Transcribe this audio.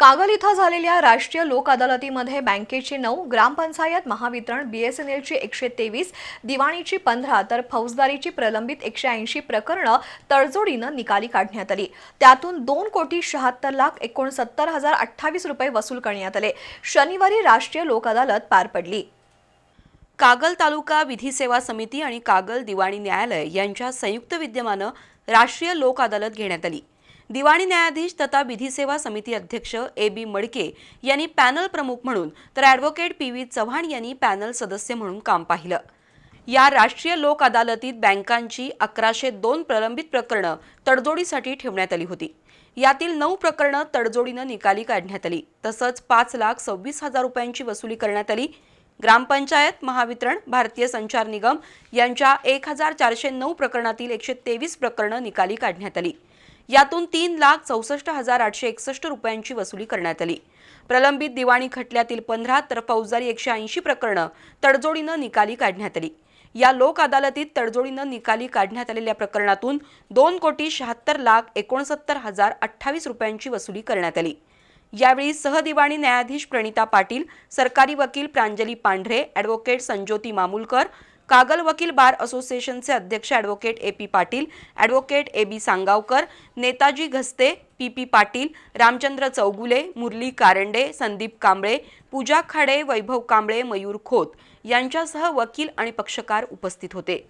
कागल इथं झालेल्या राष्ट्रीय लोक अदालतीमध्ये बँकेची नऊ ग्रामपंचायत महावितरण बीएसएनएलची एकशे तेवीस दिवाणीची पंधरा तर फौजदारीची प्रलंबित एकशे ऐंशी प्रकरणं तडजोडीनं निकाली काढण्यात आली. त्यातून दोन कोटी शहात्तर लाख एकोणसत्तर हजार अठ्ठावीस रुपये वसूल करण्यात आले. शनिवारी राष्ट्रीय लोक अदालत पार पडली. कागल तालुका विधी सेवा समिती आणि कागल दिवाणी न्यायालय यांच्या संयुक्त विद्यमानं राष्ट्रीय लोक अदालत घेण्यात आली. दिवाणी न्यायाधीश तथा विधी सेवा समिती अध्यक्ष ए बी मडके यांनी पॅनल प्रमुख म्हणून तर ॲडव्होकेट पी व्ही चव्हाण यांनी पॅनल सदस्य म्हणून काम पाहिलं. या राष्ट्रीय लोक अदालतीत बँकांची अकराशे दोन प्रलंबित प्रकरणं तडजोडीसाठी ठेवण्यात आली होती. यातील नऊ प्रकरणं तडजोडीनं निकाली काढण्यात आली. तसंच पाच लाख सव्वीस हजार रुपयांची वसुली करण्यात आली. ग्रामपंचायत महावितरण भारतीय संचार निगम यांच्या एक हजार चारशे नऊ प्रकरणातील एकशे तेवीस प्रकरणं निकाली काढण्यात आली. यातून तीन लाख चौसष्ट हजार आठशे एकसष्ट रुपयांची वसुली करण्यात आली. प्रलंबित दिवाणी खटल्यातील पंधरा तर फौजदारी एकशे ऐंशी प्रकरणं तडजोडीनं निकाली काढण्यात आली. या लोक अदालतीत तडजोडीनं निकाली काढण्यात आलेल्या प्रकरणातून दोन कोटी शहात्तर लाख एकोणसत्तर हजार अठ्ठावीस रुपयांची वसुली करण्यात आली. यावेळी सहदिवाणी न्यायाधीश प्रणिता पाटील सरकारी वकील प्रांजली पांढरे ॲडव्होकेट संज्योती मामुलकर कागल वकील बार असोसिएशनचे अध्यक्ष advocate A P Patil advocate A B Sangavkar Netaji Ghaste P P Patil Ramchandra Chougule Murali Karande Sandeep Kamble Pooja Khade Vaibhav Kamble Mayur Khot यांच्यासह वकील आणि पक्षकार उपस्थित होते.